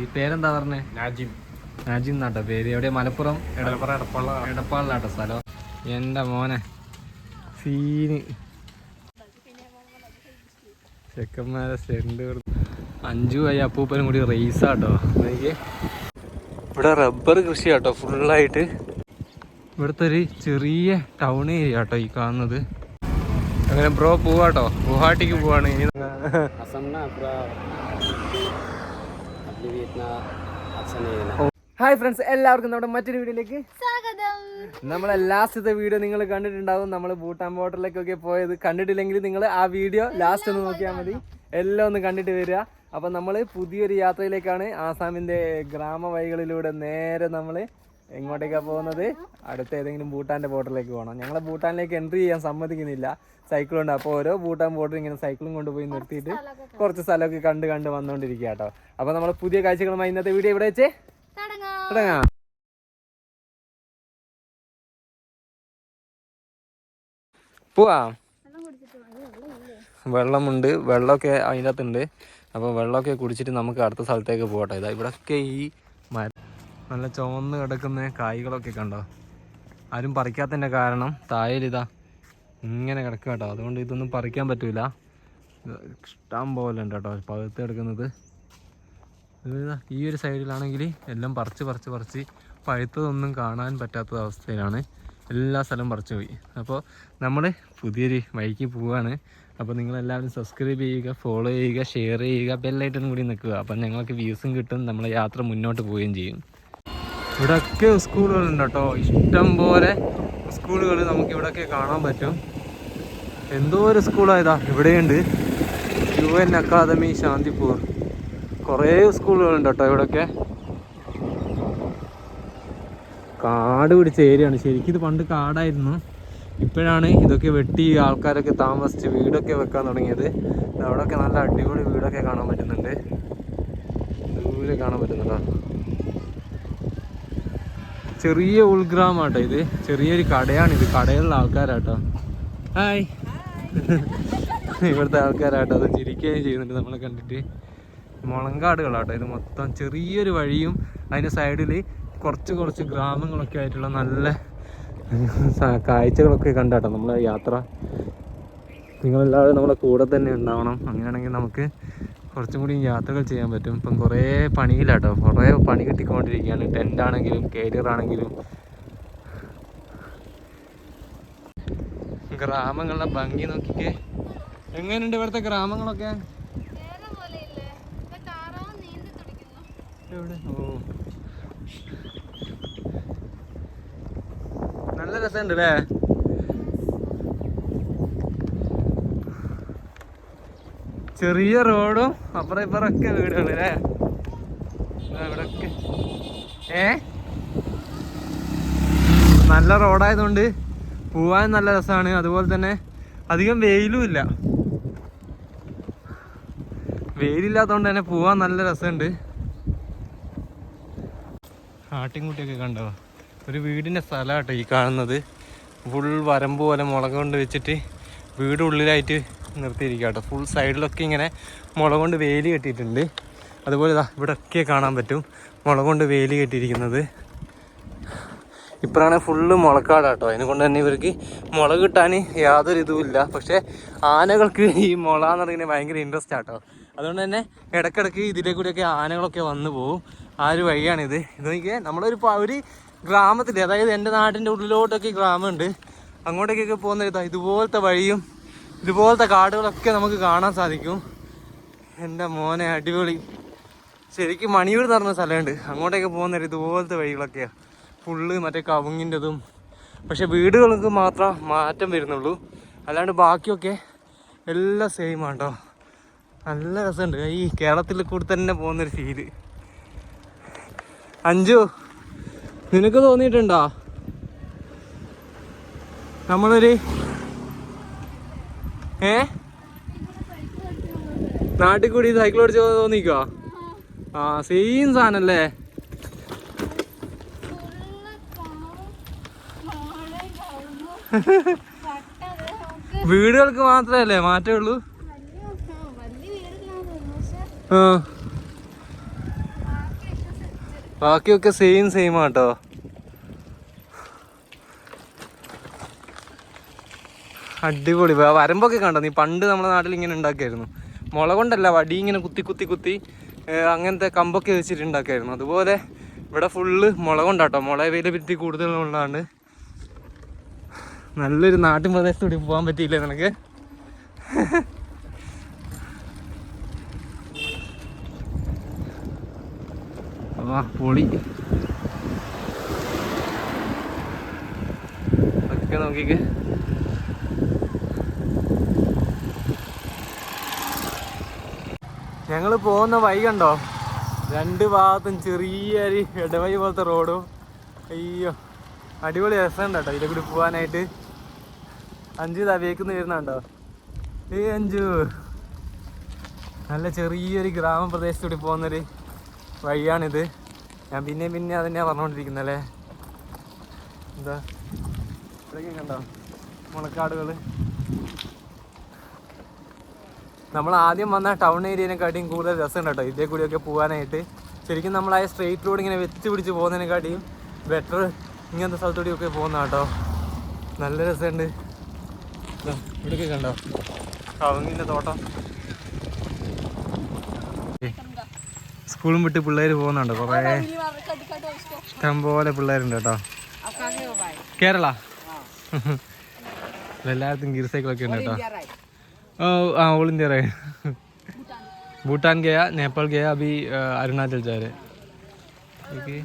ഈ പേരെന്താ പറഞ്ഞേ? നാജിം. നാജിം എന്നാട്ടോ പേര്. എവിടെയാ മലപ്പുറം? മലപ്പുറം എടപ്പാള. എടപ്പാളിലാട്ടോ സ്ഥലം. എന്റെ മോനെ. സീന്. ചെക്കന്മാരെ സെന്റ് അഞ്ചു ആയി അപ്പൂപ്പനും കൂടി റേസാട്ടോ. എനിക്ക് ഇവിടെ റബ്ബർ കൃഷി ആട്ടോ ഫുള്ളായിട്ട്. ഇവിടുത്തെ ഒരു ചെറിയ ടൗൺ ഏരിയ കേട്ടോ ഈ കാണുന്നത്. അങ്ങനെ ബ്രോ പോവാട്ടോ. ഗുവാഹട്ടിക്ക് പോവാണ്. ഇനി ഹായ് ഫ്രണ്ട്സ് എല്ലാവർക്കും നമ്മുടെ മറ്റൊരു വീഡിയോയിലേക്ക് സ്വാഗതം. നമ്മളെ ലാസ്റ്റത്തെ വീഡിയോ നിങ്ങൾ കണ്ടിട്ടുണ്ടാവും. നമ്മൾ ഭൂട്ടാൻ ബോർഡറിലേക്കൊക്കെ പോയത് കണ്ടിട്ടില്ലെങ്കിൽ നിങ്ങൾ ആ വീഡിയോ ലാസ്റ്റ് ഒന്ന് നോക്കിയാൽ മതി. എല്ലാം ഒന്ന് കണ്ടിട്ട് വരിക. അപ്പം നമ്മൾ പുതിയൊരു യാത്രയിലേക്കാണ് ആസാമിന്റെ ഗ്രാമവഴികളിലൂടെ നേരെ നമ്മൾ എങ്ങോട്ടേക്കാണ് പോകുന്നത്? അടുത്ത ഏതെങ്കിലും ഭൂട്ടാന്റെ ബോർഡറിലേക്ക് പോകണം ഞങ്ങളെ ഭൂട്ടാനിലേക്ക് എൻട്രി ചെയ്യാൻ സമ്മതിക്കുന്നില്ല. സൈക്കിൾ ഉണ്ട് അപ്പോൾ ഓരോ ഭൂട്ടാൻ ബോർഡർ ഇങ്ങനെ സൈക്കിളും കൊണ്ടുപോയി നിർത്തിയിട്ട് കുറച്ച് സ്ഥലമൊക്കെ കണ്ട് കണ്ട് വന്നുകൊണ്ടിരിക്കുക കേട്ടോ. അപ്പോൾ നമ്മൾ പുതിയ കാഴ്ചകളുമായി ഇന്നത്തെ വീഡിയോ ഇവിടെ വെച്ച് തുടങ്ങാം. പോവാ. വെള്ളമുണ്ട്. വെള്ളമൊക്കെ അതിന്റെ അകത്തുണ്ട് അപ്പോൾ വെള്ളമൊക്കെ കുടിച്ചിട്ട് നമുക്ക് അടുത്ത സ്ഥലത്തേക്ക് പോകട്ടെ. ഇതാ ഇവിടെയൊക്കെ ഈ നല്ല ചുവന്ന് കിടക്കുന്ന കായ്കളൊക്കെ കണ്ടോ? ആരും പറിക്കാത്തതിന്റെ കാരണം തായലിതാ ഇങ്ങനെ കിടക്കുക കേട്ടോ. അതുകൊണ്ട് ഇതൊന്നും പറിക്കാൻ പറ്റില്ല ഇഷ്ടം പോലെ ഉണ്ട് കേട്ടോ പകുത്ത് കിടക്കുന്നത് ഈ ഒരു സൈഡിലാണെങ്കിൽ എല്ലാം പറിച്ച് പറിച്ച് പറിച്ച് പഴുത്തതൊന്നും കാണാൻ പറ്റാത്ത അവസ്ഥയിലാണ്. എല്ലാ സ്ഥലവും പറിച്ചു പോയി. അപ്പോൾ നമ്മൾ പുതിയൊരു വഴിക്ക് പോവുകയാണ് അപ്പോൾ നിങ്ങളെല്ലാവരും സബ്സ്ക്രൈബ് ചെയ്യുക ഫോളോ ചെയ്യുക ഷെയർ ചെയ്യുക ബെല്ലൈറ്റനും കൂടി നിൽക്കുക. അപ്പം ഞങ്ങൾക്ക് വ്യൂസും കിട്ടും. നമ്മൾ യാത്ര മുന്നോട്ട് പോവുകയും ചെയ്യും. ഇവിടെയൊക്കെ സ്കൂളുകളുണ്ട് കേട്ടോ. ഇഷ്ടം പോലെ സ്കൂളുകൾ നമുക്ക് ഇവിടെയൊക്കെ കാണാൻ പറ്റും. എന്തോ ഒരു സ്കൂളായതാ ഇവിടെയുണ്ട്. U N academy Shantipur. കുറേ സ്കൂളുകളുണ്ട് കേട്ടോ ഇവിടൊക്കെ. കാട് പിടിച്ച ഏരിയയാണ്. ശരിക്കും ഇത് പണ്ട് കാടായിരുന്നു. ഇപ്പോഴാണ് ഇതൊക്കെ വെട്ടി ആൾക്കാരൊക്കെ താമസിച്ച് വീടൊക്കെ വെക്കാൻ തുടങ്ങിയത്. അവിടെയൊക്കെ നല്ല അടിപൊളി വീടൊക്കെ കാണാൻ പറ്റുന്നുണ്ട്. ദൂരെ കാണാൻ പറ്റുന്നുണ്ടോ? ചെറിയ ഉൾഗ്രാമാട്ടോ ഇത്. ചെറിയൊരു കടയാണ് ഇത്. കടയിലുള്ള ആൾക്കാരാട്ടോ. ഹായ് ഇവിടുത്തെ ആൾക്കാരാട്ടോ. അത് ചിരിക്കുകയും ചെയ്യുന്നുണ്ട് നമ്മളെ കണ്ടിട്ട്. മുളങ്കാടുകളാട്ടോ ഇത് മൊത്തം. ചെറിയൊരു വഴിയും അതിന്റെ സൈഡിൽ കുറച്ച് കുറച്ച് ഗ്രാമങ്ങളൊക്കെ ആയിട്ടുള്ള നല്ല കാഴ്ചകളൊക്കെ കണ്ടാട്ടോ നമ്മളെ യാത്ര. നിങ്ങളെല്ലാവരും നമ്മുടെ കൂടെ തന്നെ ഉണ്ടാവണം. അങ്ങനെയാണെങ്കിൽ നമുക്ക് കുറച്ചും കൂടി യാത്രകൾ ചെയ്യാൻ പറ്റും. ഇപ്പം കുറേ പണിയിലാട്ടോ. കുറേ പണി കിട്ടിക്കൊണ്ടിരിക്കുകയാണ്. ടെന്റ് ആണെങ്കിലും കേരിയർ ആണെങ്കിലും ഗ്രാമങ്ങളുടെ ഭംഗി നോക്കിക്കേ. എങ്ങനെയുണ്ട് ഇവിടുത്തെ ഗ്രാമങ്ങളൊക്കെ. എവിടെ? ഓ. നല്ല രസമുണ്ട് അല്ലേ? ചെറിയ റോഡും അപ്പുറം ഇപ്പുറമൊക്കെ വീടുകൾ അല്ലേ? ഇവിടൊക്കെ. ഏ? നല്ല റോഡായതുകൊണ്ട് പോവാൻ നല്ല രസമാണ് അതുപോലെ തന്നെ അധികം വെയിലും ഇല്ല. വെയിലില്ലാത്തതുകൊണ്ട് തന്നെ പോവാൻ നല്ല രസമുണ്ട്. ആട്ടിൻകുട്ടിയൊക്കെ കണ്ടോ? ഒരു വീടിന്റെ സ്ഥലമാട്ടോ ഈ കാണുന്നത്. ഫുൾ വരമ്പ് പോലെ മുളക് കൊണ്ട് വെച്ചിട്ട് വീട് ഉള്ളിലായിട്ട് നിർത്തിയിരിക്കുക കേട്ടോ ഫുൾ സൈഡിലൊക്കെ ഇങ്ങനെ മുള കൊണ്ട് വേലി കെട്ടിയിട്ടുണ്ട്. അതുപോലെ ഇതാ ഇവിടെയൊക്കെ കാണാൻ പറ്റും മുള കൊണ്ട് വേലി കെട്ടിയിരിക്കുന്നത്. ഇപ്പോഴാണ് ഫുള്ള് മുളക്കാടാട്ടോ. കേട്ടോ കൊണ്ട് തന്നെ ഇവർക്ക് മുള കിട്ടാൻ യാതൊരു ഇതുമില്ല പക്ഷേ ആനകൾക്ക് ഈ മുള എന്ന് പറയുന്നത് ഭയങ്കര ഇൻട്രസ്റ്റ് ആട്ടോ. അതുകൊണ്ട് തന്നെ ഇടക്കിടക്ക് ഇതിലെ കൂടിയൊക്കെ ആനകളൊക്കെ വന്നു പോകും ആ ഒരു വഴിയാണിത്. ഇത് നോക്കിയാൽ നമ്മളൊരു ഒരു ഗ്രാമത്തിൽ അതായത് എന്റെ നാട്ടിന്റെ ഉള്ളിലോട്ടൊക്കെ ഗ്രാമമുണ്ട്. അങ്ങോട്ടേക്കൊക്കെ പോകുന്ന ഇതാ ഇതുപോലത്തെ വഴിയും ഇതുപോലത്തെ കാടുകളൊക്കെ നമുക്ക് കാണാൻ സാധിക്കും. എന്റെ മോനെ അടിപൊളി. ശരിക്കും മണിയൂർ എന്ന് പറഞ്ഞ സ്ഥലമുണ്ട്. അങ്ങോട്ടേക്ക് പോകുന്ന ഇതുപോലത്തെ വഴികളൊക്കെയാണ് ഫുള്ള് മറ്റേ കവുങ്ങിന്റെതും. പക്ഷെ വീടുകൾക്ക് മാത്രം മാറ്റം വരുന്നുള്ളൂ. അല്ലാണ്ട് ബാക്കിയൊക്കെ എല്ലാം സെയിം ആട്ടോ. നല്ല രസമുണ്ട്. ഈ കേരളത്തിൽ കൂടി തന്നെ പോകുന്നൊരു ഫീൽ അഞ്ചു നിനക്ക് തോന്നിയിട്ടുണ്ടോ? നമ്മളൊരു ഏ? നാട്ടിൽ കൂടി സൈക്കിൾ ഓടിച്ച് തോന്നിക്കോ ആ സെയിം സാധനല്ലേ. വീടുകൾക്ക് മാത്രല്ലേ മാറ്റേ ഉള്ളൂ ബാക്കിയൊക്കെ സെയിം സെയിം ആട്ടോ. അടിപൊളി. വരമ്പൊക്കെ കണ്ടോ നീ പണ്ട് നമ്മുടെ നാട്ടിൽ ഇങ്ങനെ ഉണ്ടാക്കിയായിരുന്നു. മുള കൊണ്ടല്ല വടി ഇങ്ങനെ കുത്തി കുത്തി കുത്തി അങ്ങനത്തെ കമ്പൊക്കെ വെച്ചിട്ട് ഉണ്ടാക്കിയായിരുന്നു. അതുപോലെ ഇവിടെ ഫുള്ള് മുള കൊണ്ടാട്ടോ. മുള അവൈലബിലിറ്റി കൂടുതലുള്ളതാണ് നല്ലൊരു നാട്ടിൻ പ്രദേശത്തൂടി പോകാൻ പറ്റിയില്ലേ നിനക്ക്? വാ പൊളി. ഒക്കെ നോക്കിക്കേ. ഞങ്ങൾ പോകുന്ന വഴി കണ്ടോ? രണ്ട് ഭാഗത്തും ചെറിയൊരു ഇടവഴി പോലത്തെ റോഡും. അയ്യോ അടിപൊളി രസമുണ്ട് കേട്ടോ ഇതിലെ കൂടി പോകാനായിട്ട് അഞ്ചു തവേക്കുന്ന് വരുന്നുണ്ടോ ഏ അഞ്ചു. നല്ല ചെറിയൊരു ഗ്രാമപ്രദേശത്തൂടി പോകുന്നൊരു വഴിയാണിത്. ഞാൻ പിന്നെ പിന്നെ അതന്നെയാണ് പറഞ്ഞുകൊണ്ടിരിക്കുന്നത് അല്ലേ? എന്താ? ഇവിടെയൊക്കെ കണ്ടോ? മുളക്കാടുകൾ നമ്മൾ ആദ്യം വന്ന ടൗൺ ഏരിയനെക്കാട്ടിയും കൂടുതൽ രസമുണ്ട് കേട്ടോ. ഇതേ കൂടിയൊക്കെ പോകാനായിട്ട് ശരിക്കും നമ്മൾ ആ സ്ട്രെയിറ്റ് റോഡ് ഇങ്ങനെ വെച്ച് പിടിച്ച് പോകുന്നതിനെക്കാട്ടിയും ബെറ്റർ ഇങ്ങനത്തെ സ്ഥലത്തൂടെയൊക്കെ പോകുന്ന കേട്ടോ. നല്ല രസമുണ്ട്. ദാ, ഇവിടെയൊക്കെ കണ്ടോ? കവുങ്ങിന്റെ തോട്ടം. സ്കൂളും വിട്ട് പിള്ളേർ പോകുന്നുണ്ട് കുറേ. ഇഷ്ടംപോലെ പിള്ളേരുണ്ട് കേട്ടോ. കേരള? എല്ലായിടത്തും ഗിർ സൈക്കിളൊക്കെ ഉണ്ട് കേട്ടോ. ओ हाँ ऑल इंडिया रहे भूटान गया नेपाल गया अभी अ, अरुणाचल जा रहे ഓക്കെ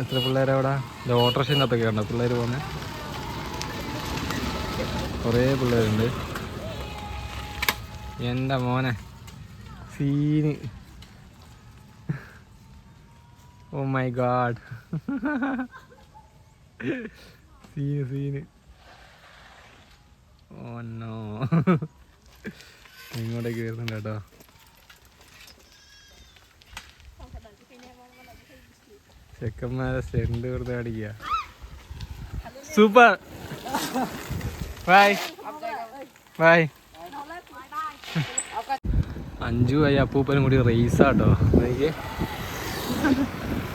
എത്ര പിള്ളേരാ അവിടെ ഇത് ഓട്ടോറിക്ഷൻ്റെ അകത്തൊക്കെ ഉണ്ടോ പിള്ളേർ പോകുന്നത് കുറേ പിള്ളേരുണ്ട് എൻ്റെ മോനെ scene oh my god scene scene No ഇങ്ങോട്ടേക്ക് വരുന്നുണ്ട് കേട്ടോ. ചെക്കന്മാരെ സെന്റ് വെറുതെ അടിക്കുക സൂപ്പർ. ബൈ ബൈ അഞ്ചു ആയി അപ്പൂപ്പനും കൂടി റേസാട്ടോ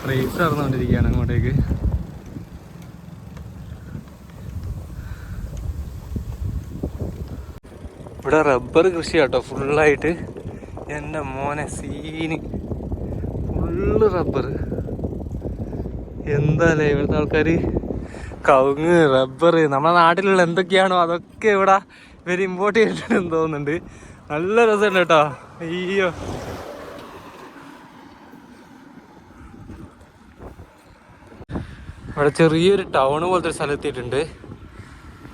റേസ് നടന്നുകൊണ്ടിരിക്കുകയാണ് അങ്ങോട്ടേക്ക്. ഇവിടെ റബ്ബർ കൃഷി കേട്ടോ ഫുള്ളായിട്ട് എന്റെ മോനെ സീന്. Full rubber. എന്താല്ലേ ഇവിടുത്തെ ആൾക്കാർ കവുങ്ങ് റബ്ബർ നമ്മുടെ നാട്ടിലുള്ള എന്തൊക്കെയാണോ അതൊക്കെ ഇവിടെ ഇവർ ഇമ്പോർട്ട് ചെയ്തിട്ടുണ്ടെന്ന് തോന്നുന്നുണ്ട്. നല്ല രസമുണ്ട് കേട്ടോ. അയ്യോ. ഇവിടെ ചെറിയൊരു ടൗൺ പോലത്തെ ഒരു സ്ഥലത്തിയിട്ടുണ്ട്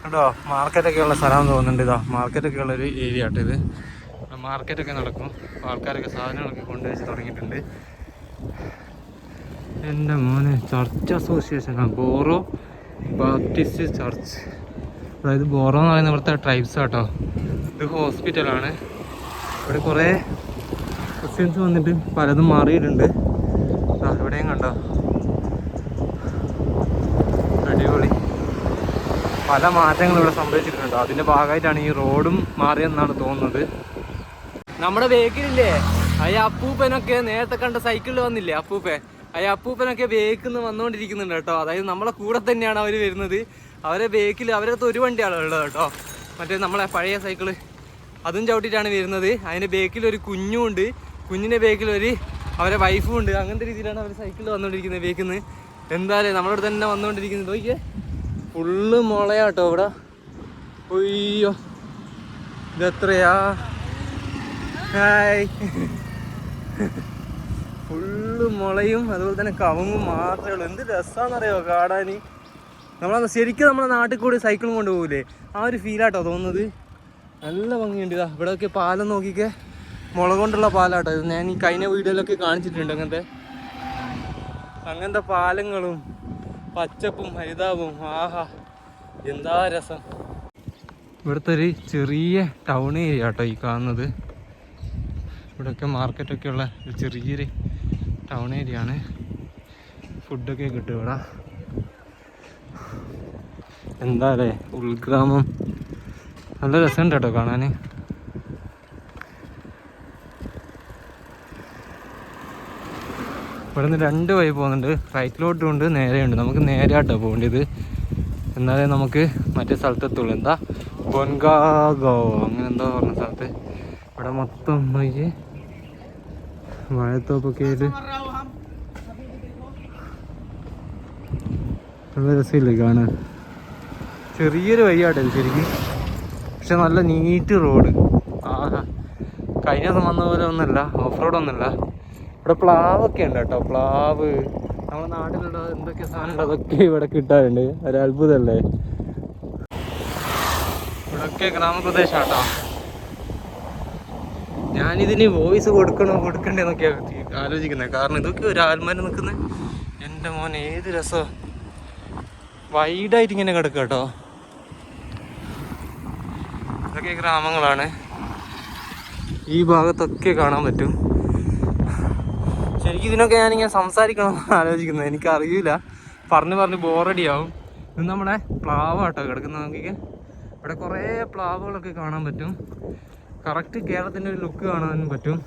കേട്ടോ മാർക്കറ്റൊക്കെ ഉള്ള സ്ഥലം തോന്നുന്നുണ്ട് ഇതാ. മാർക്കറ്റൊക്കെ ഉള്ള ഒരു ഏരിയ ആട്ടോ ഇത്. മാർക്കറ്റൊക്കെ നടക്കും. ആൾക്കാരൊക്കെ സാധനങ്ങളൊക്കെ കൊണ്ടുവച്ച് തുടങ്ങിയിട്ടുണ്ട്. എന്റെ മോനെ church association Boro baptist church അതായത് ബോറോ എന്ന് പറയുന്ന ഇവിടുത്തെ ട്രൈബ്സ് ആട്ടോ. ഇത് ഹോസ്പിറ്റലാണ് ഇവിടെ കുറേ ക്രിസ്ത്യൻസ് വന്നിട്ട് പലതും മാറിയിട്ടുണ്ട്. ഇവിടെയും കണ്ടോ അടിപൊളി പല മാറ്റങ്ങൾ ഇവിടെ സംഭവിച്ചിട്ടുണ്ട്. അതിന്റെ ഭാഗമായിട്ടാണ് ഈ റോഡും മാറിയെന്നാണ് തോന്നുന്നത്. നമ്മുടെ ബേക്കിലില്ലേ അയ്യ അപ്പൂപ്പനൊക്കെ നേരത്തെ കണ്ട സൈക്കിളിൽ വന്നില്ലേ അപ്പൂപ്പൻ? അയ അപ്പൂപ്പനൊക്കെ ബേക്കിൽ നിന്ന് വന്നുകൊണ്ടിരിക്കുന്നുണ്ട് കേട്ടോ. അതായത് നമ്മളെ കൂടെ തന്നെയാണ് അവർ വരുന്നത്. അവരെ ബേക്കിൽ അവരടുത്ത് ഒരു വണ്ടിയാണ് ഉള്ളത് കേട്ടോ. മറ്റേ നമ്മളെ പഴയ സൈക്കിൾ അതും ചവിട്ടിയിട്ടാണ് വരുന്നത്. അതിന്റെ ബേക്കിൽ ഒരു കുഞ്ഞും ഉണ്ട്. കുഞ്ഞിന്റെ ബേക്കിൽ ഒരു അവരെ വൈഫും ഉണ്ട്. അങ്ങനത്തെ രീതിയിലാണ് അവർ സൈക്കിളിൽ വന്നുകൊണ്ടിരിക്കുന്നത് ബേക്കിൽ നിന്ന് എന്തായാലും നമ്മളോട് തന്നെ വന്നുകൊണ്ടിരിക്കുന്നത് നോക്കിയേ. ഫുള്ള് മുളയാട്ടോ ഇവിടെ. ഒയ്യോ ഇതെത്രയാ? ഹായ്. ഫുള്ള് മുളയും അതുപോലെ തന്നെ കവുങ്ങും മാത്രമേ ഉള്ളൂ. എന്ത് രസമാണെന്നറിയോ കാടാൻ നമ്മളെ ശരിക്കും നമ്മളെ നാട്ടിൽ കൂടി സൈക്കിളും കൊണ്ടുപോകൂലേ ആ ഒരു ഫീലാട്ടോ തോന്നുന്നത്. നല്ല ഭംഗിയുണ്ട് ഇതാ. ഇവിടെയൊക്കെ പാലം നോക്കിക്കെ. മുള കൊണ്ടുള്ള പാലാട്ടോ ഞാൻ ഈ കഴിഞ്ഞ വീഡിയോയിലൊക്കെ കാണിച്ചിട്ടുണ്ട് അങ്ങനത്തെ. അങ്ങനത്തെ പാലങ്ങളും പച്ചപ്പും ഹരിതാവും ആഹാ എന്താ രസം. ഇവിടുത്തെ ഒരു ചെറിയ ടൗൺ ഏരിയ കേട്ടോ ഈ കാണുന്നത്. ഇവിടെയൊക്കെ മാർക്കറ്റൊക്കെ ഉള്ള ഒരു ചെറിയൊരു ടൗൺ ഏരിയ ആണ്. ഫുഡൊക്കെ കിട്ടും ഇവിടെ. എന്താ അല്ലേ? ഉൾഗ്രാമം. നല്ല രസമുണ്ട് കേട്ടോ കാണാൻ ഇവിടെ നിന്ന് രണ്ട് വഴി പോകുന്നുണ്ട്. റൈറ്റിലോട്ടും ഉണ്ട് നേരെയുണ്ട്. നമുക്ക് നേരെയാട്ടോ പോകേണ്ടത്. എന്നാലേ നമുക്ക് മറ്റേ സ്ഥലത്തെത്തുള്ളൂ. എന്താ? പൊൻകാഗോ. അങ്ങനെ എന്താ പറഞ്ഞ സ്ഥലത്ത്. ഇവിടെ മൊത്തം നോക്കി വാഴത്തോപ്പൊക്കെ ആയിട്ട്. നല്ല രസമില്ലേ കാണാൻ. ചെറിയൊരു വഴിയാട്ടെ ശരിക്കും. പക്ഷെ നല്ല നീറ്റ് റോഡ്. ആ കഴിഞ്ഞ ദിവസം വന്ന പോലെ ഒന്നല്ല ഓഫ് റോഡ് ഒന്നല്ല ഇവിടെ പ്ലാവൊക്കെ ഉണ്ട് കേട്ടോ പ്ലാവ്. നമ്മുടെ നാട്ടിലുള്ള എന്തൊക്കെ സാധനങ്ങൾ അതൊക്കെ ഇവിടെ കിട്ടാറുണ്ട്. അത്ഭുതമല്ലേ? ഇവിടൊക്കെ ഗ്രാമപ്രദേശം കേട്ടോ ഞാനിതിന് വോയിസ് കൊടുക്കണോ കൊടുക്കണ്ടേ എന്നൊക്കെയാണ് ആലോചിക്കുന്നത് കാരണം ഇതൊക്കെ ഒരു ആത്മാരം നിൽക്കുന്നത് എന്റെ മോൻ ഏത് രസം വൈഡായിട്ട് ഇങ്ങനെ കിടക്കുക കേട്ടോ. ഇതൊക്കെ ഗ്രാമങ്ങളാണ്. ഈ ഭാഗത്തൊക്കെ കാണാൻ പറ്റും. ശരിക്കും ഇതിനൊക്കെ ഞാനിങ്ങനെ സംസാരിക്കണം എന്ന് ആലോചിക്കുന്നത്. എനിക്കറിയില്ല പറഞ്ഞ് പറഞ്ഞ് ബോറടിയാവും. ഇത് നമ്മുടെ പ്ലാവ് കേട്ടോ കിടക്കുന്നത്. നോക്കിക്കേ. ഇവിടെ കുറേ പ്ലാവുകളൊക്കെ കാണാൻ പറ്റും. കറക്റ്റ് കേരളത്തിന്റെ ഒരു ലുക്ക് കാണാനും പറ്റും.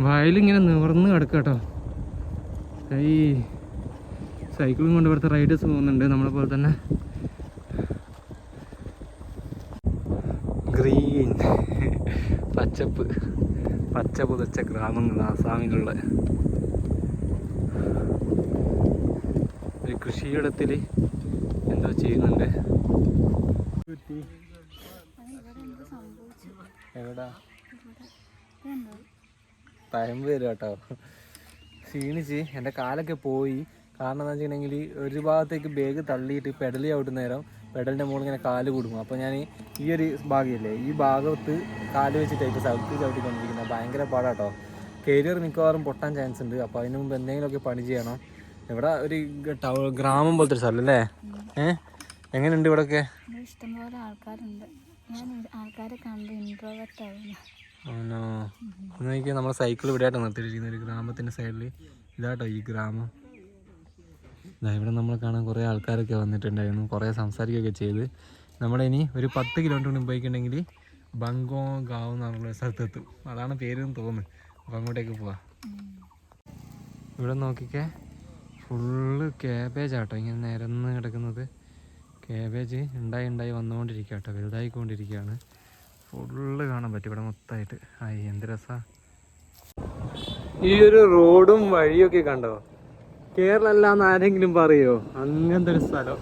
വയലിങ്ങനെ നിവർന്ന് കിടക്കുക കേട്ടോ ഈ സൈക്കിളും കൊണ്ട് ഇവിടുത്തെ റൈഡേഴ്സ് പോകുന്നുണ്ട്. നമ്മളെ പോലെ തന്നെ ഗ്രീൻ പച്ചപ്പ്. പച്ച പുതച്ച ഗ്രാമങ്ങൾ ആസാമിലുള്ള ഒരു കൃഷിയിടത്തിൽ എന്തോ ചെയ്യുന്നുണ്ട്. എവിടാ? തയമ്പ് വരും കേട്ടോ. ക്ഷീണിച്ച് എന്റെ കാലൊക്കെ പോയി. കാരണം എന്താ വെച്ചിട്ടുണ്ടെങ്കിൽ ഒരു ഭാഗത്തേക്ക് ബേഗ് തള്ളിയിട്ട് പെഡലി ഔട്ട് നേരം പെഡലിന്റെ മുകളിൽ ഇങ്ങനെ കാൽ കൊടുക്കും അപ്പോൾ ഞാൻ ഈ ഒരു ഭാഗമില്ലേ ഈ ഭാഗത്ത് കാൽ വെച്ചിട്ടായിട്ട് സൗത്ത് ചവിട്ടിക്കൊണ്ടിരിക്കുന്നത് ഭയങ്കര പാടാട്ടോ. കരിയർ മിക്കവാറും പൊട്ടാൻ ചാൻസ് ഉണ്ട്. അപ്പോൾ അതിന് മുമ്പ് എന്തെങ്കിലുമൊക്കെ പണി ചെയ്യണം. ഇവിടെ ഒരു ടൗ ഗ്രാമം പോലത്തെ ഒരു സ്ഥലം അല്ലേ? ഏഹ് എങ്ങനെയുണ്ട് ഇവിടെയൊക്കെ ഇവിടെ ഇഷ്ടംപോലെ ആൾക്കാരുണ്ട്. ഞാൻ ആൾക്കാരെ കണ്ട് ഇൻട്രോവേർട്ട് ആവുന്നു. നോക്കിയാൽ നമ്മുടെ സൈക്കിൾ ഇവിടെ ആയിട്ട് നിർത്തിയിരിക്കുന്ന ഒരു ഗ്രാമത്തിന്റെ സൈഡിൽ ഇതാട്ടോ ഈ ഗ്രാമം. ഇവിടെ നമ്മൾ കാണാൻ കുറേ ആൾക്കാരൊക്കെ വന്നിട്ടുണ്ടായിരുന്നു. കുറേ സംസാരിക്കുകയൊക്കെ ചെയ്ത്. നമ്മുടെ ഇനി ഒരു പത്ത് കിലോമീറ്റർ മുമ്പ് പോയിട്ടുണ്ടെങ്കിൽ ബംഗോ ഗാവ് എന്ന് പറഞ്ഞൊരു സ്ഥലത്തെത്തും. അതാണ് പേരെന്ന് തോന്നുന്നു. അപ്പോൾ അങ്ങോട്ടേക്ക് പോവാം. ഇവിടെ നോക്കിക്കേ ഫുള്ള് ക്യാബേജ് ആട്ടോ. ഇങ്ങനെ നിരന്ന് കിടക്കുന്നത്. ക്യാബേജ് ഉണ്ടായി ഉണ്ടായി വന്നുകൊണ്ടിരിക്കുക കേട്ടോ. വലുതായിക്കൊണ്ടിരിക്കുകയാണ്. ഫുള്ള് കാണാൻ പറ്റും ഇവിടെ മൊത്തമായിട്ട്. ആയി എന്ത് രസാ. ഈ ഒരു റോഡും വഴിയൊക്കെ കണ്ടോ? കേരളമല്ലാന്ന് ആരെങ്കിലും പറയോ? അങ്ങനത്തെ ഒരു സ്ഥലം.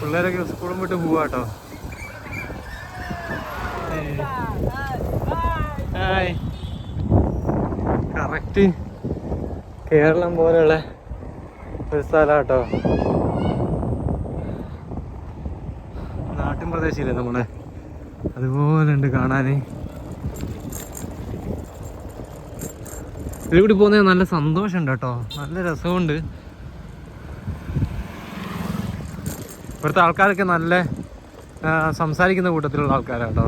പിള്ളേരൊക്കെ സ്കൂളും വിട്ട് പോവാട്ടോ ഹായ്. കറക്റ്റ് കേരളം പോലെയുള്ള ഒരു സ്ഥലാട്ടോ നാട്ടിൻ പ്രദേശമില്ലേ നമ്മളെ അതുപോലെ ഉണ്ട് കാണാന്. ഇതിലൂടെ പോകുന്നത് നല്ല സന്തോഷമുണ്ട് കേട്ടോ. നല്ല രസമുണ്ട് ഇവിടുത്തെ ആൾക്കാരൊക്കെ നല്ല സംസാരിക്കുന്ന കൂട്ടത്തിലുള്ള ആൾക്കാരാണ് കേട്ടോ.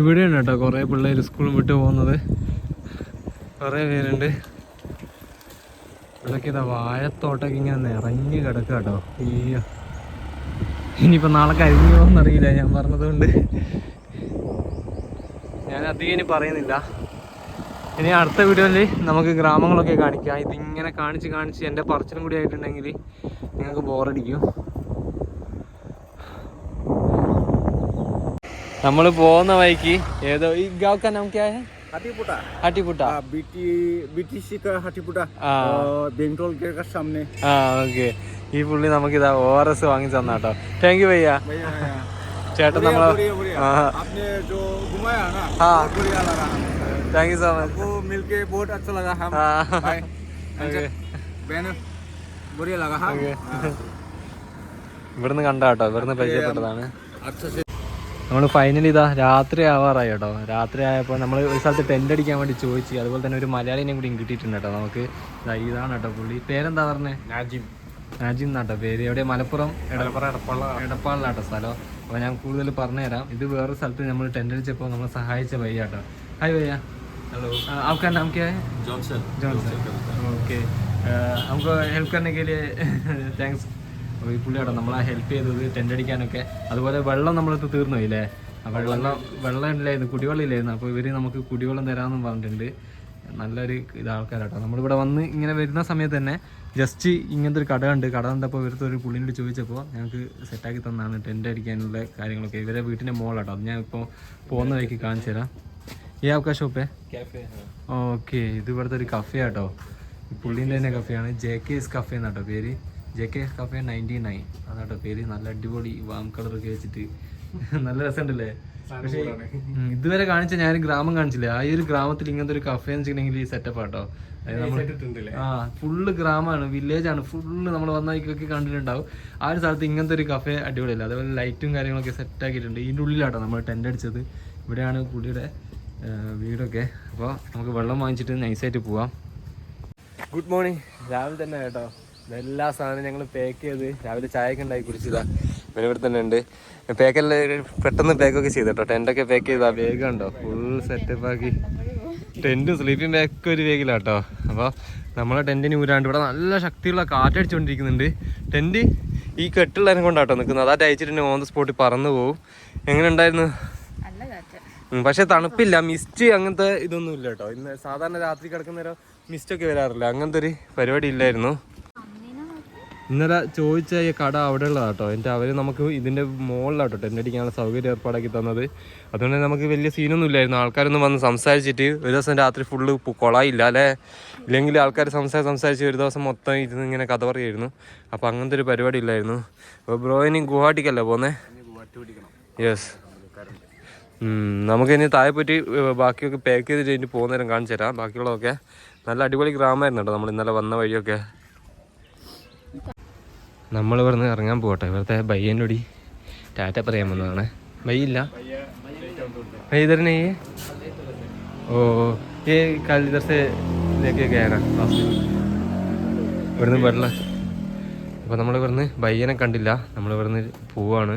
ഇവിടെയാണ് കേട്ടോ കുറേ പിള്ളേർ സ്കൂളും വിട്ട് പോകുന്നത്. കുറേ പേരുണ്ട്. ഇവിടെയൊക്കെ ഇതാ വാഴത്തോട്ടൊക്കെ ഇങ്ങനെ നിറഞ്ഞു കിടക്കുക കേട്ടോ അയ്യോ. ഇനിയിപ്പോൾ നാളെ കഴിഞ്ഞു പോകുമെന്നറിയില്ല ഞാൻ പറഞ്ഞതുകൊണ്ട്. ഞാൻ അധികം ഇനി പറയുന്നില്ല. ഇനി അടുത്ത വീഡിയോയിൽ നമുക്ക് ഗ്രാമങ്ങളൊക്കെ കാണിക്കാം. ഇതിങ്ങനെ കാണിച്ച് കാണിച്ച് എന്റെ പറച്ചിലും കൂടി ആയിട്ടുണ്ടെങ്കിൽ നിങ്ങൾക്ക് ബോറടിക്കും. നമ്മൾ പോകുന്ന വഴിക്ക് ഏതോ ഈ ഗാവക്കാൻ നമുക്ക് ഈ പുള്ളി നമുക്ക് ഇതാ ഒ ആർ എസ് വാങ്ങി തന്ന താങ്ക് യു ഭയ്യ ചേട്ടൻ നമ്മളെ താങ്ക് യു സോ മച്ച് ഇവിടുന്ന് കണ്ടാട്ടോ ഇവിടുന്ന് പരിചയപ്പെട്ടതാണ്. നമ്മൾ ഫൈനലി ഇതാ രാത്രി ആവാറായി കേട്ടോ രാത്രി ആയപ്പോൾ നമ്മൾ ഒരു സ്ഥലത്ത് ടെൻ്റ് അടിക്കാൻ വേണ്ടി ചോദിച്ചു അതുപോലെ തന്നെ ഒരു മലയാളിനെ കൂടി കിട്ടിയിട്ടുണ്ട് കേട്ടോ നമുക്ക് ദാ ഇതാണ് കേട്ടോ പുള്ളി പേരെന്താ പറഞ്ഞേ नाजिम നാജിം എന്നാട്ടോ പേര് എവിടെ മലപ്പുറം എടപ്പാളിലാട്ടോ സ്ഥലം അപ്പോൾ ഞാൻ കൂടുതൽ പറഞ്ഞുതരാം ഇത് വേറെ സ്ഥലത്ത് നമ്മൾ ടെൻ്റ് അടിച്ചപ്പോൾ നമ്മളെ സഹായിച്ച ഭയ്യ കേട്ടോ ഹായ് ഭയ്യ हेलो आपका नाम क्या है जॉनसन जॉनसन ओके നമുക്ക് ഹെൽപ്പ് करने के लिए താങ്ക്സ് അപ്പോൾ ഈ പുള്ളിയാടോ നമ്മളെ ഹെൽപ്പ് ചെയ്തത് ടെന്റ് അടിക്കാനൊക്കെ. അതുപോലെ വെള്ളം നമ്മളടുത്ത് തീർന്നു ഇല്ലേ അപ്പോൾ വെള്ളം വെള്ളം ഇല്ലായിരുന്നു കുടിവെള്ളം ഇല്ലായിരുന്നു. അപ്പോൾ ഇവർ നമുക്ക് കുടിവെള്ളം തരാമെന്നും പറഞ്ഞിട്ടുണ്ട്. നല്ലൊരു ഇത് ആൾക്കാരാട്ടോ നമ്മളിവിടെ വന്ന് ഇങ്ങനെ വരുന്ന സമയത്ത് തന്നെ ജസ്റ്റ് ഇങ്ങനത്തെ ഒരു കട ഉണ്ട് കട കണ്ടപ്പോൾ ഇവരത്തെ ഒരു പുള്ളിനോട് ചോദിച്ചപ്പോൾ ഞങ്ങൾക്ക് സെറ്റാക്കി തന്നാണ് ടെന്റ് അടിക്കാനുള്ള കാര്യങ്ങളൊക്കെ. ഇവരെ വീട്ടിന്റെ മോളാട്ടോ. അത് ഞാൻ ഇപ്പോൾ പോകുന്ന വഴിക്ക് കാണിച്ചു തരാം. ഈ ആൾക്കാ ഷോപ്പേ ഓക്കെ ഇത് ഇവിടുത്തെ ഒരു കഫേ ആട്ടോ. പുള്ളീന്റെ തന്നെ കഫേയാണ് ജെ കെ എസ് കഫേ എന്നാട്ടോ പേര്. J K cafe ninety nine അതാട്ടോ പേര്. നല്ല അടിപൊളി വാം കളർ ഒക്കെ വെച്ചിട്ട്. നല്ല രസമുണ്ടല്ലേ? പക്ഷേ ഇതുവരെ കാണിച്ച ഞാൻ ഗ്രാമം കാണിച്ചില്ലേ. ആ ഒരു ഗ്രാമത്തിൽ ഇങ്ങനത്തെ ഒരു കഫേ എന്ന് വെച്ചിട്ടുണ്ടെങ്കിൽ സെറ്റപ്പ് ആട്ടോ. ആ ഫുള്ള് ഗ്രാമമാണ്. വില്ലേജ് ആണ്. ഫുള്ള് നമ്മൾ വന്നൊക്കെ കണ്ടിട്ടുണ്ടാവും. ആ ഒരു സ്ഥലത്ത് ഇങ്ങനത്തെ ഒരു കഫേ അടിപൊളിയല്ല. അതേപോലെ ലൈറ്റും കാര്യങ്ങളൊക്കെ സെറ്റ് ആക്കിയിട്ടുണ്ട്. ഇതിന്റെ ഉള്ളിലാട്ടോ നമ്മൾ ടെന്റ് അടിച്ചത്. ഇവിടെയാണ് പുള്ളിയുടെ വീടൊക്കെ. അപ്പോൾ നമുക്ക് വെള്ളം വാങ്ങിച്ചിട്ട് നൈസായിട്ട് പോവാം. ഗുഡ് മോർണിംഗ് രാവിലെ തന്നെ കേട്ടോ എല്ലാ സാധനവും ഞങ്ങൾ പാക്ക് ചെയ്ത് രാവിലെ ചായയൊക്കെ ഉണ്ടാക്കി കുടിച്ചതാ. ഇവന് ഇവിടെ തന്നെ ഉണ്ട്. പാക്കെല്ലാം പെട്ടെന്ന് പാക്കൊക്കെ ചെയ്ത് കേട്ടോ ടെന്റൊക്കെ പാക്ക് ചെയ്താ. വേഗം ഉണ്ടോ ഫുൾ സെറ്റപ്പ് ആക്കി. ടെന്റും സ്ലീപ്പിംഗ് ബാഗൊക്കെ ഒരു വേഗിലാട്ടോ അപ്പോൾ നമ്മളെ ടെന്റിന് ഊരാണ്ട്. ഇവിടെ നല്ല ശക്തിയുള്ള കാറ്റടിച്ചുകൊണ്ടിരിക്കുന്നുണ്ട് ടെന്റ് ഈ കെട്ടുള്ളതിനെ കൊണ്ടാട്ടോ നിൽക്കുന്നത് അതാ അയച്ചിട്ട് ഓൺ ദ സ്പോട്ടിൽ പറന്നു പോകും എങ്ങനെ ഉണ്ടായിരുന്നു പക്ഷെ തണുപ്പില്ല. മിസ്റ്റ് അങ്ങനത്തെ ഇതൊന്നും ഇല്ല കേട്ടോ ഇന്ന് സാധാരണ രാത്രി കിടക്കുന്നേരം മിസ്റ്റ് ഒക്കെ വരാറില്ല. അങ്ങനത്തെ ഒരു പരിപാടി ഇല്ലായിരുന്നു. ഇന്നലെ ചോദിച്ച ഈ കട അവിടെ ഉള്ളതാട്ടോ എന്നിട്ട് അവർ നമുക്ക് ഇതിന്റെ മുകളിലാട്ടോ ടെന്റ് അടിക്കാനുള്ള സൗകര്യം ഏർപ്പാടാക്കി തന്നത്. അതുകൊണ്ട് നമുക്ക് വലിയ സീനൊന്നും ഇല്ലായിരുന്നു. ആൾക്കാരൊന്നും വന്ന് സംസാരിച്ചിട്ട് ഒരു ദിവസം രാത്രി ഫുള്ള് കൊളായില്ല അല്ലേ? ഇല്ലെങ്കിൽ ആൾക്കാർ സംസാരിച്ച് സംസാരിച്ച് ഒരു ദിവസം മൊത്തം ഇരുന്ന് ഇങ്ങനെ കഥ പറയുമായിരുന്നു. അപ്പോൾ അങ്ങനത്തെ ഒരു പരിപാടി ഇല്ലായിരുന്നു. അപ്പോൾ ബ്രോ ഇനി ഗുവാഹട്ടിക്കല്ലേ പോന്നേ? യെസ് നമുക്ക് ഇനി താഴെ പറ്റി ബാക്കിയൊക്കെ പാക്ക് ചെയ്തിട്ട് ഇനി പോകുന്നേരം കാണിച്ചു തരാം. ബാക്കിയുള്ളതൊക്കെ നല്ല അടിപൊളി ഗ്രാമമായിരുന്നു കേട്ടോ നമ്മൾ ഇന്നലെ വന്ന വഴിയൊക്കെ. നമ്മൾ ഇവിടുന്ന് ഇറങ്ങാൻ പോകട്ടെ ഇവിടുത്തെ ബയ്യൻ്റെ കൂടി ടാറ്റ പറയാൻ വന്നതാണ് ബയ്യില്ല भैया इधर नहीं है ओ ये कल इधर से लेके गया ना ഇവിടുന്ന് വെള്ളം അപ്പോൾ നമ്മൾ ഇവിടുന്ന് ബയ്യനെ കണ്ടില്ല നമ്മൾ ഇവിടുന്ന് പോവാണ്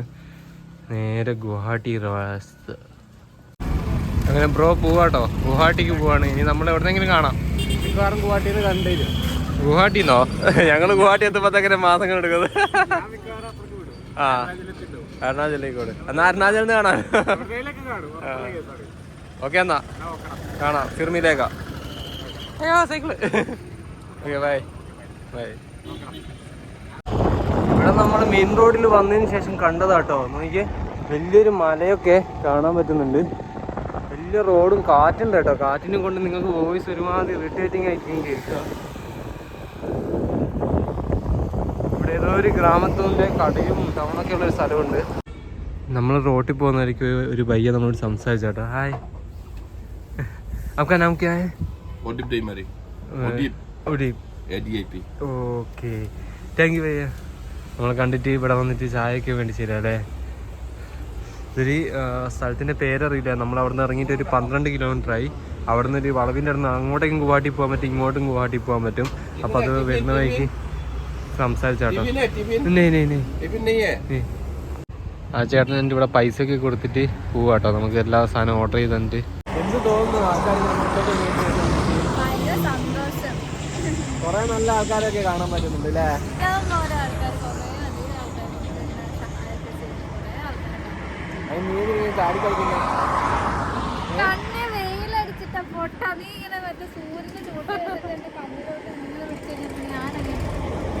നേരെ ഗുവാഹട്ടി റവാസ് അങ്ങനെ ബ്രോ പോവാട്ടോ ഗുവാഹട്ടിക്ക് പോവാണ് ഇനി നമ്മൾ എവിടെന്നെങ്കിലും കാണാം മിക്കവാറും ഗുവാഹട്ടിയിൽ കണ്ടിരും ഗുവാഹട്ടിന്നോ ഞങ്ങൾ ഗുവാഹട്ടി എത്തുമ്പോഴത്തേക്കിനെ മാസങ്ങൾ എടുക്കുന്നത്. ആ. അരുണാചലിലേക്ക് കൂടെ എന്നാ അരുണാചലിൽ നിന്ന് കാണാം ട്രെയിനിലൊക്കെ കാണും ഓക്കെ എന്നാ. കാണാം. ഫിർമിയിലേക്കാ അയ്യോ ബൈ. ബൈ. ഇവിടെ നമ്മൾ മെയിൻ റോഡിൽ വന്നതിന് ശേഷം കണ്ടതാട്ടോ. നോക്കിയേ വലിയൊരു മലയൊക്കെ കാണാൻ പറ്റുന്നുണ്ട്. വലിയ റോഡും കാറ്റുണ്ട് കേട്ടോ. കാറ്റിനും കൊണ്ട് നിങ്ങൾക്ക് വോയിസ് ഒരുമാതിരി ഇറിറ്റേറ്റിംഗ് ആയിരിക്കും കേൾക്കുക ഇവിടെ ഏതോ ഒരു ഗ്രാമത്തിൻ്റെ കടയും ടൗണൊക്കെ ഉള്ള ഒരു സ്ഥലമുണ്ട് നമ്മൾ റോട്ടിൽ പോകുന്നവർക്ക് ഒരു പയ്യ നമ്മളോട് സംസാരിച്ചാട്ടോ ഹായ് आपका नाम क्या है ओडिप डेमरी ओडिप Udeep A D I P okay thank you ഭയ്യ നമ്മൾ കണ്ടിട്ട് ഇവിടെ വന്നിട്ട് ചായയൊക്കെ വേണ്ടി തരാം അല്ലേ ഇതൊരു ആ, സ്ഥലത്തിൻ്റെ പേരറിയില്ല നമ്മൾ അവിടെ നിന്ന് ഇറങ്ങിയിട്ട് ഒരു പന്ത്രണ്ട് കിലോമീറ്റർ ആയി അവിടെ നിന്ന് ഒരു വളവിൻ്റെ അടുത്ത് അങ്ങോട്ടേക്കും ഗുവാഹട്ടി പോകാൻ പറ്റും ഇങ്ങോട്ടും ഗുവാഹട്ടി പോകാൻ പറ്റും അപ്പൊ അത് വരുന്ന വഴിക്ക് സംസാരിച്ചാട്ടോ. ആ ചേട്ടൻ എന്റെ ഇവിടെ പൈസ ഒക്കെ കൊടുത്തിട്ട് പോവാട്ടോ. നമുക്ക് എല്ലാ സാധനവും ഓർഡർ ചെയ്തിട്ട് തന്നിട്ട് കൊറേ നല്ല ആൾക്കാരൊക്കെ കാണാൻ പറ്റുന്നുണ്ട് അല്ലേ? ചാടി കളിക്കുന്നത് കണ്ണ് വെയിലടിച്ചിട്ട പൊട്ട. നീ ഇങ്ങനെ മറ്റേ സൂര്യന് ചൂട് കണ്ണിലോട്ട്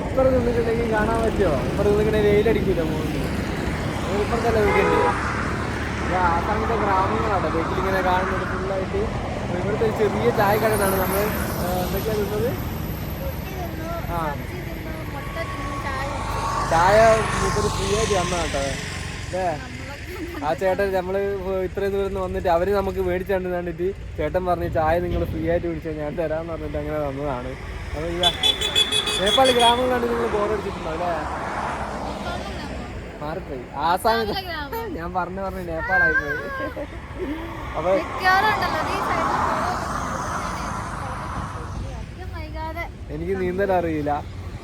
ഇപ്പുറത്ത് നിന്നിട്ടുണ്ടെങ്കിൽ കാണാൻ പറ്റുമോ? ഇപ്പുറത്ത് നിന്നിങ്ങനെ വെയിലടിക്കില്ല മുകളിൽ? ഇപ്പുറത്തല്ല വീട്ടിൽ ആ സമയത്തെ ഗ്രാമങ്ങളാണ്. ഇങ്ങനെ കാണുന്നത് ഫുള്ളായിട്ട്. ഇവിടുത്തെ ഒരു ചെറിയ നമ്മൾ എന്തൊക്കെയാ തിന്നത്? ആ. ചായ മൂപ്പര് ഫ്രീ ആയിട്ട് കേട്ടോ. അല്ലേ? ആ ചേട്ടൻ നമ്മൾ ഇത്രയും ദൂരം വന്നിട്ട് അവർ നമുക്ക് മേടിച്ചു കണ്ടിട്ട് ചേട്ടൻ പറഞ്ഞു ചായ നിങ്ങൾ ഫ്രീ ആയിട്ട് കുടിച്ചാൽ ഞാൻ തരാമെന്ന് പറഞ്ഞിട്ട് അങ്ങനെ തന്നതാണ്. അപ്പോൾ ഇതാ. നേപ്പാളി ഗ്രാമങ്ങളാണ് നിങ്ങൾ ബോറടിച്ചിട്ടുണ്ടോ അല്ലേ? മാറിപ്പോയി. ആ സമയത്ത് ഞാൻ പറഞ്ഞു പറഞ്ഞു നേപ്പാളായി പോയി. അപ്പൊ മിക്കവാറും ഉണ്ടല്ലോ ഈ സൈഡിൽ അധികം വൈകാതെ എനിക്ക് നീന്തൽ അറിയില്ല.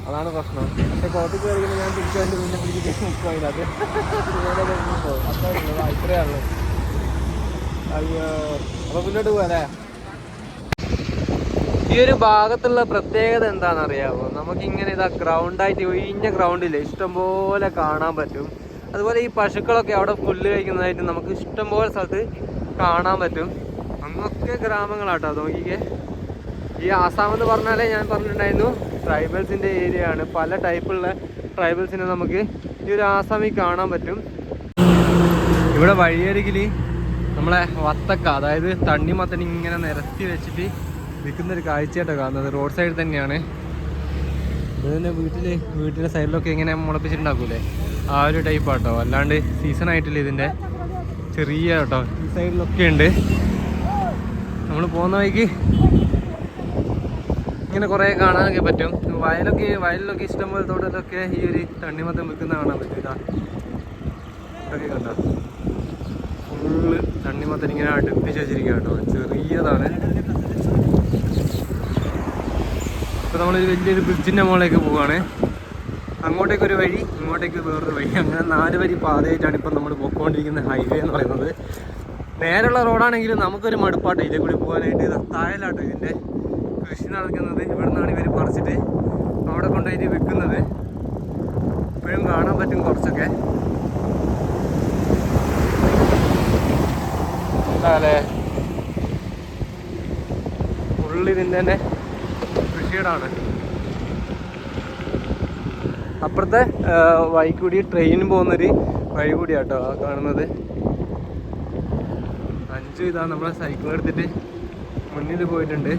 അതാണ് പ്രശ്നം. പക്ഷെ കോട്ടയ്ക്ക് കയറിക്കുന്ന ഞാൻ തിരിച്ചു വേണ്ടി മുന്നേ പിടിച്ചിട്ട് നിൽക്കും അത് അത്രേ ഉള്ളൂ. ആ, ഇത്രയേ ഉള്ളൂ. അയ്യോ. അപ്പൊ മുന്നോട്ട് അല്ലേ? ഒരു ഭാഗത്തുള്ള പ്രത്യേകത എന്താണെന്നറിയാമോ നമുക്ക് ഇങ്ങനെ ഇതാ ഗ്രൗണ്ടായിട്ട് ഒഴിഞ്ഞ ഗ്രൗണ്ടില്ലേ ഇഷ്ടംപോലെ കാണാൻ പറ്റും. അതുപോലെ ഈ പശുക്കളൊക്കെ അവിടെ പുല്ല് കഴിക്കുന്നതായിട്ട് നമുക്ക് ഇഷ്ടംപോലെ സ്ഥലത്ത് കാണാൻ പറ്റും. അങ്ങൊക്കെ ഗ്രാമങ്ങളാട്ടോ നോക്കിക്കേ. ഈ ആസാം എന്ന് പറഞ്ഞാലേ ഞാൻ പറഞ്ഞിട്ടുണ്ടായിരുന്നു ട്രൈബൽസിന്റെ ഏരിയ ആണ്. പല ടൈപ്പുള്ള ട്രൈബൽസിനെ നമുക്ക് ഈ ഒരു ആസാമിൽ കാണാൻ പറ്റും. ഇവിടെ വഴിയരികിൽ നമ്മളെ വത്തക്ക അതായത് തണ്ണിമത്തൻ ഇങ്ങനെ നിരത്തി വെച്ചിട്ട് വിൽക്കുന്ന ഒരു കാഴ്ചയായിട്ടോ കാണുന്നത്. റോഡ് സൈഡ് തന്നെയാണ്. ഇത് വീട്ടിൽ വീട്ടിലെ സൈഡിലൊക്കെ ഇങ്ങനെ മുളപ്പിച്ചിട്ടുണ്ടാക്കൂലേ? ആ ഒരു ടൈപ്പ് ആട്ടോ. അല്ലാണ്ട് സീസൺ ആയിട്ടില്ല ഇതിന്റെ ചെറിയ കേട്ടോ ഈ സൈഡിലൊക്കെ ഉണ്ട്. നമ്മൾ പോകുന്ന വഴിക്ക് ഇങ്ങനെ കുറേ കാണാനൊക്കെ പറ്റും. വയലൊക്കെ വയലിലൊക്കെ ഇഷ്ടംപോലെ തോട്ടത്തിലൊക്കെ ഈ ഒരു തണ്ണിമത്തം വിൽക്കുന്ന കാണാൻ പറ്റും. ഇതാ. ഇതൊക്കെ കണ്ടോ? ഫുള്ള് തണ്ണിമത്തൻ ഇങ്ങനെ അടുപ്പിച്ച് വെച്ചിരിക്കുക കേട്ടോ. ചെറിയതാണ്. ഇപ്പൊ നമ്മളൊരു വലിയൊരു ബ്രിഡ്ജിന്റെ മുകളിലേക്ക് പോവാണ്. അങ്ങോട്ടേക്ക് ഒരു വഴി ഇങ്ങോട്ടേക്ക് വേറൊരു വഴി. അങ്ങനെ നാല് വരി പാതയായിട്ടാണ് ഇപ്പം നമ്മൾ പോയിക്കൊണ്ടിരിക്കുന്ന ഹൈവേ എന്ന് പറയുന്നത്. നേരെയുള്ള റോഡാണെങ്കിലും നമുക്കൊരു മടുപ്പാട്ടോ. ഇതിലെ കൂടി പോകാനായിട്ട് ഇത് തായലാട്ടോ ഇതിന്റെ കൃഷി നടക്കുന്നത്. ഇവിടെ നിന്നാണ് ഇവർ പറിച്ചിട്ട് അവിടെ കൊണ്ടുപോയിട്ട് വിൽക്കുന്നത്. ഇപ്പോഴും കാണാൻ പറ്റും കുറച്ചൊക്കെ. അല്ലേ? തന്നെ കൃഷിയിടാണ് അപ്പുറത്തെ വഴി കൂടി ട്രെയിൻ പോകുന്നൊരു വഴി കൂടിയാട്ടോ കാണുന്നത്. അഞ്ചു ഇതാണ് നമ്മളെ സൈക്കിൾ എടുത്തിട്ട് മുന്നിൽ പോയിട്ടുണ്ട്.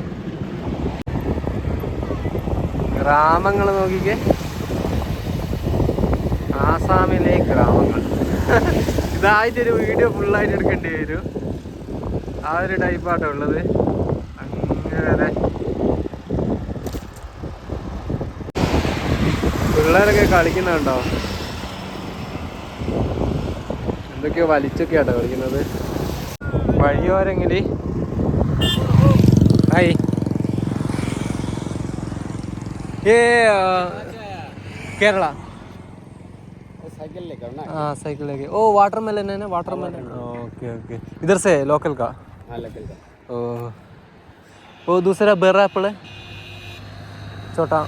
ഗ്രാമങ്ങൾ നോക്കിക്കേ. ആസാമിലെ ഗ്രാമങ്ങൾ. ഇതായിട്ടൊരു വീഡിയോ ഫുള്ളായിട്ട് എടുക്കേണ്ടി വരും. ആ ഒരു ടൈപ്പാട്ടോ ഉള്ളത് അങ്ങനെ പിള്ളേരൊക്കെ കളിക്കുന്നുണ്ടോ എന്തൊക്കെയോ വലിച്ചൊക്കെയാട്ടോ കളിക്കുന്നത് വഴിയോരെങ്കില് ഹായ് ये अ, केरला साइकिल लेकर ना हाँ साइकिल लेके ओ वाटर मेलन है ना वाटर मेलन ओके ओके इधर से लोकल का हाँ लेकर का ओ वो दूसरा बेर्रा एप्पल है छोटा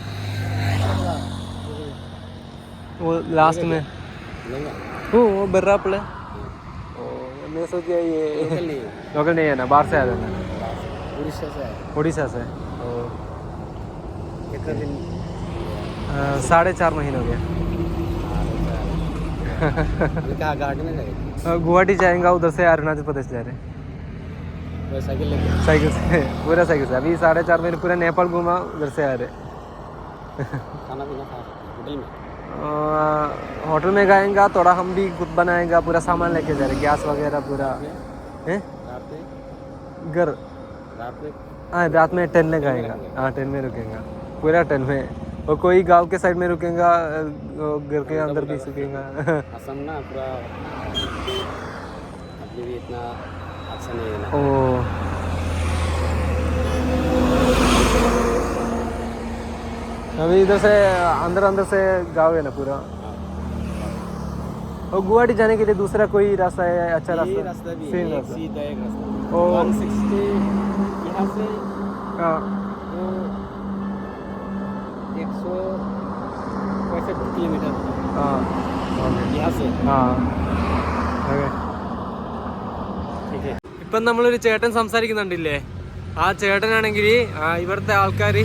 वो लास्ट में ओ वो बेर्रा एप्पल है ओ मैं सोचा ये लोकल नहीं है लोकल नहीं है ना बाहर से आया था उड़ीसा से उड़ीसा से कितने दिन साढ़े चार महीने हो गया अभी कहाँ घाट में गए गुवाहाटी जाएँगा उधर से अरुणाचल प्रदेश जा रहे साइकिल साइकिल से पूरा साइकिल से अभी साढ़े चार महीने पूरा नेपाल घूमा उधर से आ रहे खाना पीना खा होटल में होटल में गएँगा थोड़ा हम भी खुद बनाएगा पूरा सामान लेके जा रहे गैस वगैरह पूरा। हैं? रात में? घर? हाँ रात में टेन में गएगा। हाँ टेन में रुकेगा। पूरा टेन में। और कोई गाँव के साइड में रुकेगा घर के अंदर भी रुकेगा असम ना पूरा अभी भी इतना अच्छा नहीं है ना। ओ अभी इधर से अंदर अंदर से गाँव है ना पूरा और गुवाहाटी जाने के लिए दूसरा कोई रास्ता है अच्छा ये रास्ता रास्ता भी सेम है एक रास्ता सीधा एक रास्ता ओ। वन सिक्सटी यहाँ से हाँ तो एक सौ पैंसठ किलोमीटर हाँ ओके यहाँ से ആ ഓക്കെ ठीक है ഇപ്പം നമ്മളൊരു ചേട്ടൻ സംസാരിക്കുന്നുണ്ടില്ലേ ആ ചേട്ടനാണെങ്കിൽ ഇവിടുത്തെ ആൾക്കാർ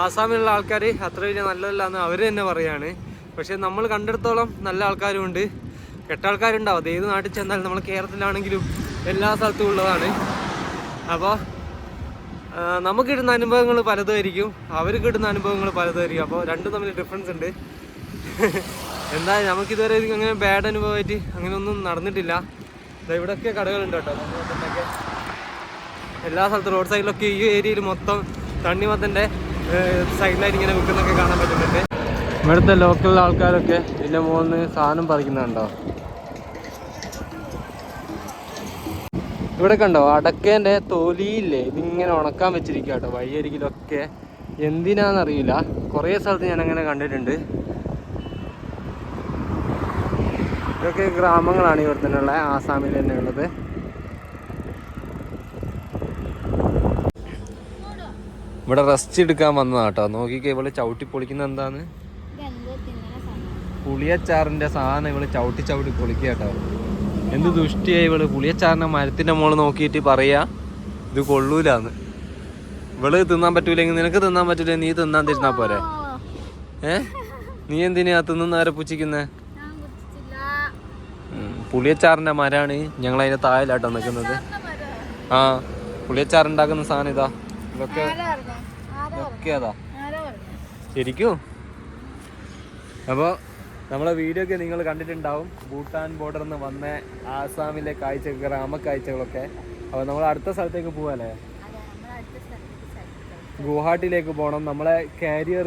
ആസാമിലുള്ള ആൾക്കാർ അത്ര വലിയ നല്ലതല്ല എന്ന് അവർ തന്നെ പറയാണ്. പക്ഷേ നമ്മൾ കണ്ടെടുത്തോളം നല്ല ആൾക്കാരുമുണ്ട്. കെട്ട ആൾക്കാരുണ്ടാവും അത് ഏത് നാട്ടിൽ ചെന്നാലും നമ്മൾ കേരളത്തിലാണെങ്കിലും എല്ലാ സ്ഥലത്തും ഉള്ളതാണ്. അപ്പോൾ നമുക്ക് കിട്ടുന്ന അനുഭവങ്ങൾ പലതായിരിക്കും. അവർക്ക് കിട്ടുന്ന അനുഭവങ്ങൾ പലതായിരിക്കും. അപ്പോൾ രണ്ടും തമ്മിൽ ഡിഫറൻസ് ഉണ്ട്. എന്തായാലും നമുക്കിതുവരെ അങ്ങനെ ബാഡ് അനുഭവമായിട്ട് അങ്ങനെ ഒന്നും നടന്നിട്ടില്ല. ഇവിടെയൊക്കെ കടകളുണ്ട് കേട്ടോ. എല്ലാ സ്ഥലത്തും റോഡ് സൈഡിലൊക്കെ ഈ ഏരിയയിൽ മൊത്തം തണ്ണിമത്തന്റെ സൈഡിലായിട്ട് ഇങ്ങനെ വിൽക്കുന്നൊക്കെ കാണാൻ പറ്റുന്നുണ്ട്. ഇവിടുത്തെ ലോക്കൽ ആൾക്കാരൊക്കെ ഇതിന്റെ മുകളിൽ നിന്ന് സാധനം പറിക്കുന്നുണ്ടോ? ഇവിടെ കണ്ടോ? അടക്കേന്റെ തൊലിയില്ലേ? ഇതിങ്ങനെ ഉണക്കാൻ വെച്ചിരിക്കുക കേട്ടോ വഴിയരികിലൊക്കെ. എന്തിനാന്നറിയില്ല. കുറേ സ്ഥലത്ത് ഞാൻ അങ്ങനെ കണ്ടിട്ടുണ്ട്. ഇതൊക്കെ ഗ്രാമങ്ങളാണ് ഇവിടെ തന്നെയുള്ള ആസാമിൽ തന്നെ ഉള്ളത് ഇവിടെ റെസ്റ്റ് എടുക്കാൻ വന്നതാ കേട്ടോ നോക്കിക്കേ ഇവൾ ചവിട്ടി പൊളിക്കുന്ന എന്താന്ന്? പുളിയച്ചാറിന്റെ സാധനം ഇവൾ ചവിട്ടി ചവിട്ടി പൊളിക്കുക കേട്ടോ എന്ത് ദുഷ്ടിയായി ഇവൾ? പുളിയച്ചാറിന്റെ മരത്തിന്റെ മോൾ നോക്കിയിട്ട് പറയാ ഇത് കൊള്ളൂലാന്ന്. ഇവൾ തിന്നാൻ പറ്റൂലെങ്കിൽ നിനക്ക് തിന്നാൻ പറ്റൂല? നീ തിന്നാൻ തിരുന്നാ പോരെ. ഏ? നീ എന്തിനാ തിന്നുന്നവരെ പുച്ഛിക്കുന്നേ? ഞാൻ കുടിച്ചില്ല പുളിയച്ചാറിന്റെ മരാണ് ഞങ്ങൾ അതിന്റെ താഴെലാട്ടോ നിൽക്കുന്നത് ആ പുളിയച്ചാറുണ്ടാക്കുന്ന സാധനം ഇതാ. ശരിക്കും? അപ്പോൾ നമ്മളെ വീഡിയോ ഒക്കെ നിങ്ങൾ കണ്ടിട്ടുണ്ടാവും. ഭൂട്ടാൻ ബോർഡറിൽ നിന്ന് വന്ന ആസാമിലെ കാഴ്ച ഗ്രാമ കാഴ്ചകളൊക്കെ. അപ്പോൾ നമ്മൾ അടുത്ത സ്ഥലത്തേക്ക് പോവാല്ലേ. ഗുവാഹട്ടിയിലേക്ക് പോകണം നമ്മളെ കാരിയർ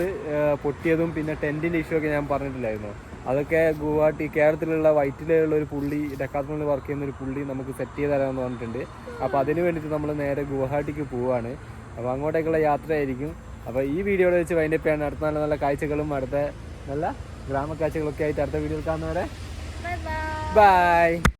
പൊട്ടിയതും പിന്നെ ടെന്റിന്റെ ഇഷ്യൂ ഒക്കെ ഞാൻ പറഞ്ഞിട്ടില്ലായിരുന്നു അതൊക്കെ ഗുവാഹട്ടി കേരളത്തിലുള്ള വൈറ്റിലുള്ള ഒരു പുള്ളി ഡെക്കാത്തോണിൽ വർക്ക് ചെയ്യുന്ന ഒരു പുള്ളി നമുക്ക് സെറ്റ് ചെയ്ത് തരാമെന്ന് പറഞ്ഞിട്ടുണ്ട്. അപ്പോൾ അതിന് വേണ്ടിയിട്ട് നമ്മൾ നേരെ ഗുവാഹട്ടിക്ക് പോവാണ്. അപ്പോൾ അങ്ങോട്ടേക്കുള്ള യാത്രയായിരിക്കും അപ്പോൾ ഈ വീഡിയോയിൽ വെച്ച് വൈൻഡപ്പ് അടുത്ത നല്ല നല്ല കാഴ്ചകളും അടുത്ത നല്ല ഗ്രാമ കാഴ്ചകളൊക്കെ ആയിട്ട് അടുത്ത വീഡിയോയിൽ കാണുന്നവരെ. ബൈ